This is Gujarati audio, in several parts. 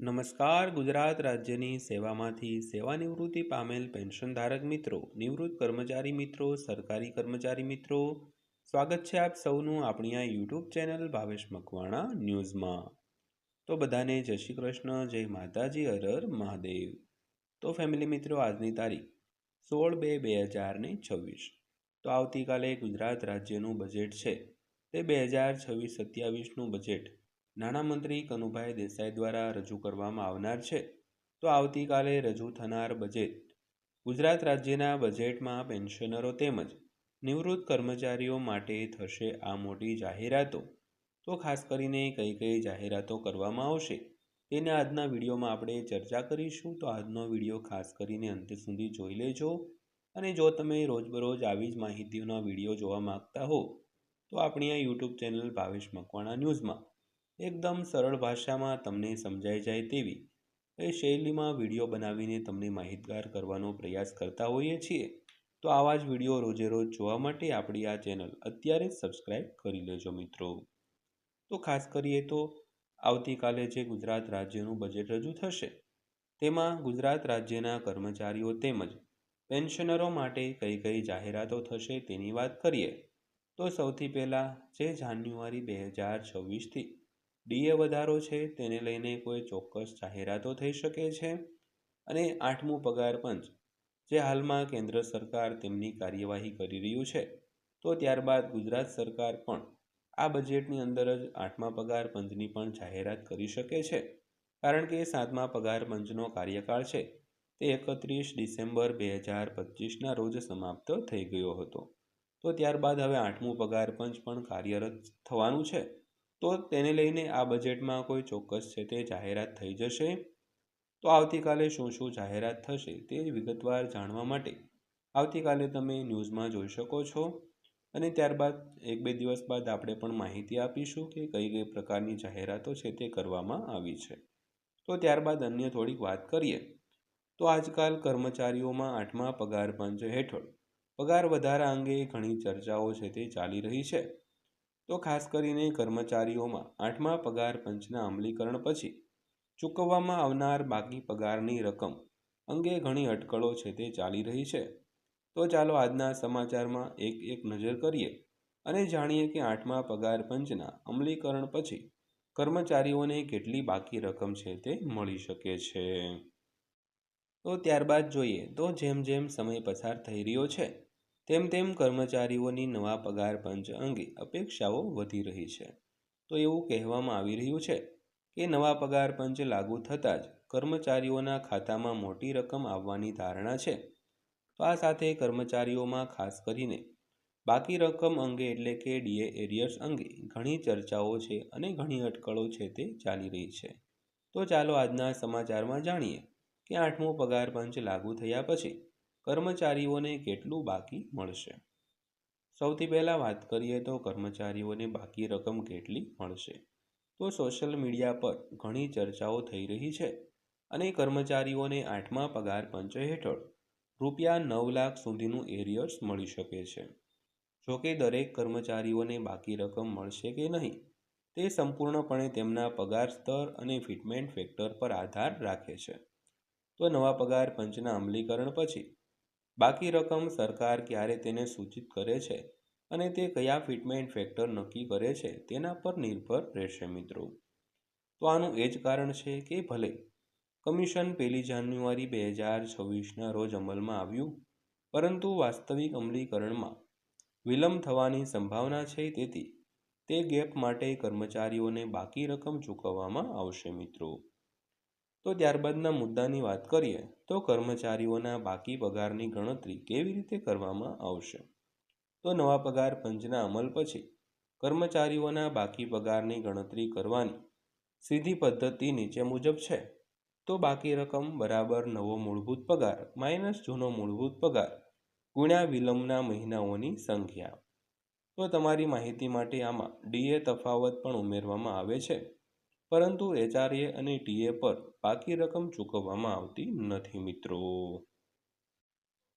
નમસ્કાર, ગુજરાત રાજ્યની સેવામાંથી સેવાનિવૃત્તિ પામેલ પેન્શનધારક મિત્રો, નિવૃત્ત કર્મચારી મિત્રો, સરકારી કર્મચારી મિત્રો. સ્વાગત છે આપ સૌનું આપણી આ યુટ્યુબ ચેનલ ભાવેશ મકવાણા ન્યૂઝમાં. તો બધાને જય શ્રી કૃષ્ણ, જય માતાજી અરર મહાદેવ. તો ફેમિલી મિત્રો, આજની તારીખ સોળ બે બે હજાર ને છવ્વીસ. તો આવતીકાલે ગુજરાત રાજ્યનું બજેટ છે. તે બે હજાર છવ્વીસ સત્યાવીસનું બજેટ નાણામંત્રી કનુભાઈ દેસાઈ દ્વારા રજૂ કરવામાં આવનાર છે. તો આવતીકાલે રજૂ થનાર બજેટ. ગુજરાત રાજ્યના બજેટમાં પેન્શનરો તેમજ નિવૃત્ત કર્મચારીઓ માટે થશે આ મોટી જાહેરાતો. તો ખાસ કરીને કઈ કઈ જાહેરાતો કરવામાં આવશે, તેને આજના વિડીયોમાં આપણે ચર્ચા કરીશું. તો આજનો વીડિયો ખાસ કરીને અંત સુધી જોઈ લેજો. અને જો તમે રોજબરોજ આવી જ માહિતીઓના વીડિયો જોવા માંગતા હો, તો આપણી આ યુટ્યુબ ચેનલ ભાવેશ મકવાણા ન્યૂઝમાં એકદમ સરળ ભાષામાં તમને સમજાઈ જાય તેવી એ શૈલીમાં વીડિયો બનાવીને તમને માહિતગાર કરવાનો પ્રયાસ કરતા હોઈએ છીએ. તો આવા જ વીડિયો રોજે રોજ જોવા માટે આપણી આ ચેનલ અત્યારે જ સબસ્ક્રાઈબ કરી લેજો મિત્રો. તો ખાસ કરીએ તો આવતીકાલે જે ગુજરાત રાજ્યનું બજેટ રજૂ થશે, તેમાં ગુજરાત રાજ્યના કર્મચારીઓ તેમજ પેન્શનરો માટે કઈ કઈ જાહેરાતો થશે તેની વાત કરીએ. તો સૌથી પહેલાં, જે જાન્યુઆરી બે હજાર છવ્વીસથી ડીએ વધારો છે, તેને લઈને કોઈ ચોક્કસ જાહેરાતો થઈ શકે છે. અને આઠમું પગાર પંચ, જે હાલમાં કેન્દ્ર સરકાર તેમની કાર્યવાહી કરી રહ્યું છે. તો ત્યારબાદ ગુજરાત સરકાર પણ આ બજેટની અંદર જ આઠમા પગાર પંચની પણ જાહેરાત કરી શકે છે. કારણ કે સાતમા પગાર પંચનો કાર્યકાળ છે, તે એકત્રીસ ડિસેમ્બર બે હજાર પચીસના રોજ સમાપ્ત થઈ ગયો હતો. તો ત્યારબાદ હવે આઠમું પગાર પંચ પણ કાર્યરત થવાનું છે. તો તેને લઈને આ બજેટમાં કોઈ ચોક્કસ છે તે જાહેરાત થઈ જશે. તો આવતીકાલે શું શું જાહેરાત થશે તે વિગતવાર જાણવા માટે આવતીકાલે તમે ન્યૂઝમાં જોઈ શકો છો. અને ત્યારબાદ એક બે દિવસ બાદ આપણે પણ માહિતી આપીશું કે કઈ કઈ પ્રકારની જાહેરાતો છે તે કરવામાં આવી છે. તો ત્યારબાદ અન્ય થોડીક વાત કરીએ. તો આજકાલ કર્મચારીઓમાં આઠમા પગાર પંચ હેઠળ પગાર વધારા અંગે ઘણી ચર્ચાઓ છે તે ચાલી રહી છે. તો ખાસ કરીને કર્મચારીઓમાં આઠમા પગાર પંચના અમલીકરણ પછી ચૂકવવામાં આવનાર બાકી પગારની રકમ અંગે ઘણી અટકળો છે તે ચાલી રહી છે. તો ચાલો આજના સમાચારમાં એક એક નજર કરીએ અને જાણીએ કે આઠમા પગાર પંચના અમલીકરણ પછી કર્મચારીઓને કેટલી બાકી રકમ છે તે મળી શકે છે. તો ત્યારબાદ જોઈએ તો જેમ જેમ સમય પસાર થઈ રહ્યો છે તેમ તેમ કર્મચારીઓની નવા પગાર પંચ અંગે અપેક્ષાઓ વધી રહી છે. તો એવું કહેવામાં આવી રહ્યું છે કે નવા પગાર પંચ લાગુ થતાં જ કર્મચારીઓના ખાતામાં મોટી રકમ આવવાની ધારણા છે. તો આ સાથે કર્મચારીઓમાં ખાસ કરીને બાકી રકમ અંગે એટલે કે ડીએ એરિયર્સ અંગે ઘણી ચર્ચાઓ છે અને ઘણી અટકળો છે તે ચાલી રહી છે. તો ચાલો આજના સમાચારમાં જાણીએ કે આઠમો પગાર પંચ લાગુ થયા પછી કર્મચારીઓને કેટલું બાકી મળશે? સૌથી પહેલાં વાત કરીએ તો કર્મચારીઓને બાકી રકમ કેટલી મળશે? તો સોશિયલ મીડિયા પર ઘણી ચર્ચાઓ થઈ રહી છે અને કર્મચારીઓને આઠમા પગાર પંચ હેઠળ રૂપિયા નવ લાખ સુધીનું એરિયર્સ મળી શકે છે. જોકે દરેક કર્મચારીઓને બાકી રકમ મળશે કે નહીં, તે સંપૂર્ણપણે તેમના પગાર સ્તર અને ફિટમેન્ટ ફેક્ટર પર આધાર રાખે છે. તો નવા પગાર પંચના અમલીકરણ પછી બાકી રકમ સરકાર ક્યારે તેને સૂચિત કરે છે અને તે કયા ફિટમેન્ટ ફેક્ટર નક્કી કરે છે તેના પર નિર્ભર રહેશે મિત્રો. તો આનું એ જ કારણ છે કે ભલે કમિશન પહેલી જાન્યુઆરી બે હજાર છવ્વીસના રોજ અમલમાં આવ્યું, પરંતુ વાસ્તવિક અમલીકરણમાં વિલંબ થવાની સંભાવના છે તેથી તે ગેપ માટે કર્મચારીઓને બાકી રકમ ચૂકવવામાં આવશે મિત્રો. તો ત્યારબાદના મુદ્દાની વાત કરીએ, તો કર્મચારીઓના બાકી પગારની ગણતરી કેવી રીતે કરવામાં આવશે? તો નવા પગાર પંચના અમલ પછી કર્મચારીઓના બાકી પગારની ગણતરી કરવાની સીધી પદ્ધતિ નીચે મુજબ છે. તો બાકી રકમ બરાબર નવો મૂળભૂત પગાર માઇનસ જૂનો મૂળભૂત પગાર ગુણ્યા વિલંબના મહિનાઓની સંખ્યા. તો તમારી માહિતી માટે આમાં ડીએ તફાવત પણ ઉમેરવામાં આવે છે. પરંતુ એચઆરએ અને ટીએ પર બાકી રકમ ચૂકવવામાં આવતી નથી મિત્રો.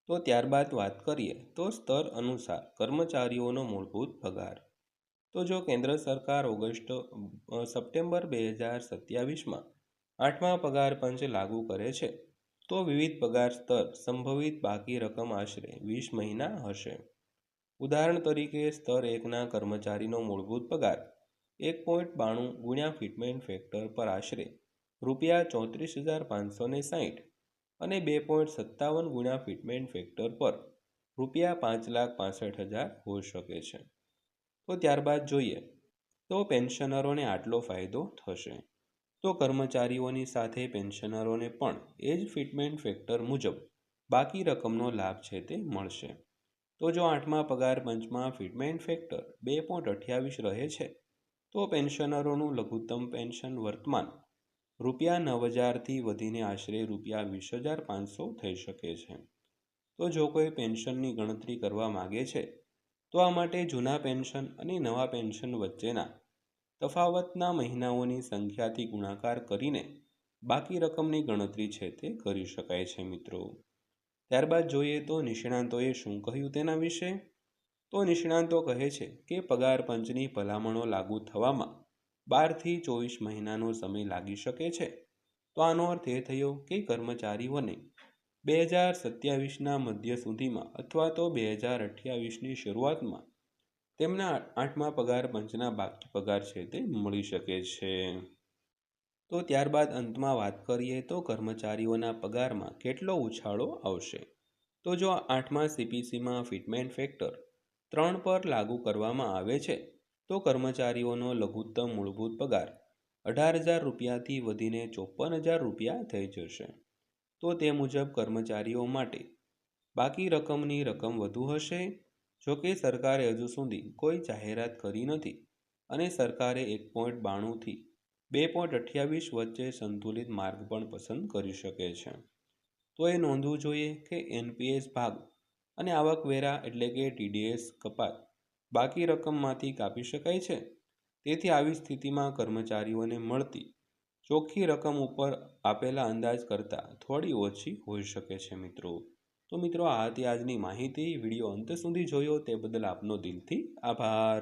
તો ત્યારબાદ વાત કરીએ તો સ્તર અનુસાર કર્મચારીઓનો મૂળભૂત પગાર. તો જો કેન્દ્ર સરકાર ઓગસ્ટ સપ્ટેમ્બર બે હજાર સત્યાવીસમાં આઠમા પગાર પંચ લાગુ કરે છે, તો વિવિધ પગાર સ્તર સંભવિત બાકી રકમ આશરે વીસ મહિના હશે. ઉદાહરણ તરીકે સ્તર એકના કર્મચારીનો મૂળભૂત પગાર એક પોઈન્ટ બાણું ગુણ્યા ફિટમેન્ટ ફેક્ટર પર આશરે રૂપિયા ચોત્રીસ હજાર પાંચસો ને સાહીઠ અને બે પોઈન્ટ સત્તાવન ગુણ્યા ફિટમેન્ટ ફેક્ટર પર રૂપિયા પાંચ લાખ પાસઠ હજાર હોઈ શકે છે. તો ત્યારબાદ જોઈએ, તો પેન્શનરોને આટલો ફાયદો થશે. તો કર્મચારીઓની સાથે પેન્શનરોને પણ એ જ ફિટમેન્ટ ફેક્ટર મુજબ બાકી રકમનો લાભ છે તે મળશે. તો જો આઠમા પગાર પંચમાં ફિટમેન્ટ ફેક્ટર બે પોઈન્ટ અઠ્યાવીસ રહે છે તો પેન્શનરોનું લઘુત્તમ પેન્શન વર્તમાન. રૂપિયા નવ હજારથી વધીને આશરે રૂપિયા વીસ હજાર પાંચસો થઈ શકે છે. તો જો કોઈ પેન્શનની ગણતરી કરવા માગે છે, તો આ માટે જૂના પેન્શન અને નવા પેન્શન વચ્ચેના તફાવતના મહિનાઓની સંખ્યાથી ગુણાકાર કરીને બાકી રકમની ગણતરી છે તે કરી શકાય છે મિત્રો. ત્યારબાદ જોઈએ તો નિષ્ણાંતોએ શું કહ્યું તેના વિશે? તો નિષ્ણાંતો કહે છે કે પગાર પંચની ભલામણો લાગુ થવામાં બારથી ચોવીસ મહિનાનો સમય લાગી શકે છે. તો આનો અર્થ એ થયો કે કર્મચારીઓને બે હજાર સત્યાવીસના મધ્ય સુધીમાં અથવા તો બે હજાર અઠ્યાવીસની શરૂઆતમાં તેમના આઠમા પગાર પંચના બાકી પગાર છે તે મળી શકે છે. તો ત્યારબાદ અંતમાં વાત કરીએ તો કર્મચારીઓના પગારમાં કેટલો ઉછાળો આવશે? તો જો આઠમા સીપીસીમાં ફિટમેન્ટ ફેક્ટર ત્રણ પર લાગુ કરવામાં આવે છે, તો કર્મચારીઓનો લઘુત્તમ મૂળભૂત પગાર અઢાર હજાર રૂપિયાથી વધીને ચોપન હજાર રૂપિયા થઈ જશે. તો તે મુજબ કર્મચારીઓ માટે બાકી રકમની રકમ વધુ હશે જોકે સરકારે હજુ સુધી કોઈ જાહેરાત કરી નથી અને સરકારે એક પોઈન્ટ બાણુંથી બે પોઈન્ટ અઠ્યાવીસ વચ્ચે સંતુલિત માર્ગ પણ પસંદ કરી શકે છે. તો એ નોંધવું જોઈએ કે એનપીએસ ભાગ અને આવકવેરા એટલે કે ટીડીએસ કપાત. બાકી રકમમાંથી કાપી શકાય છે. તેથી આવી સ્થિતિમાં કર્મચારીઓને મળતી ચોખ્ખી રકમ ઉપર આપેલા અંદાજ કરતાં થોડી ઓછી હોઈ શકે છે મિત્રો. તો મિત્રો, આ હતી આજની માહિતી. વીડિયો અંત સુધી જોયો તે બદલ આપનો દિલથી આભાર.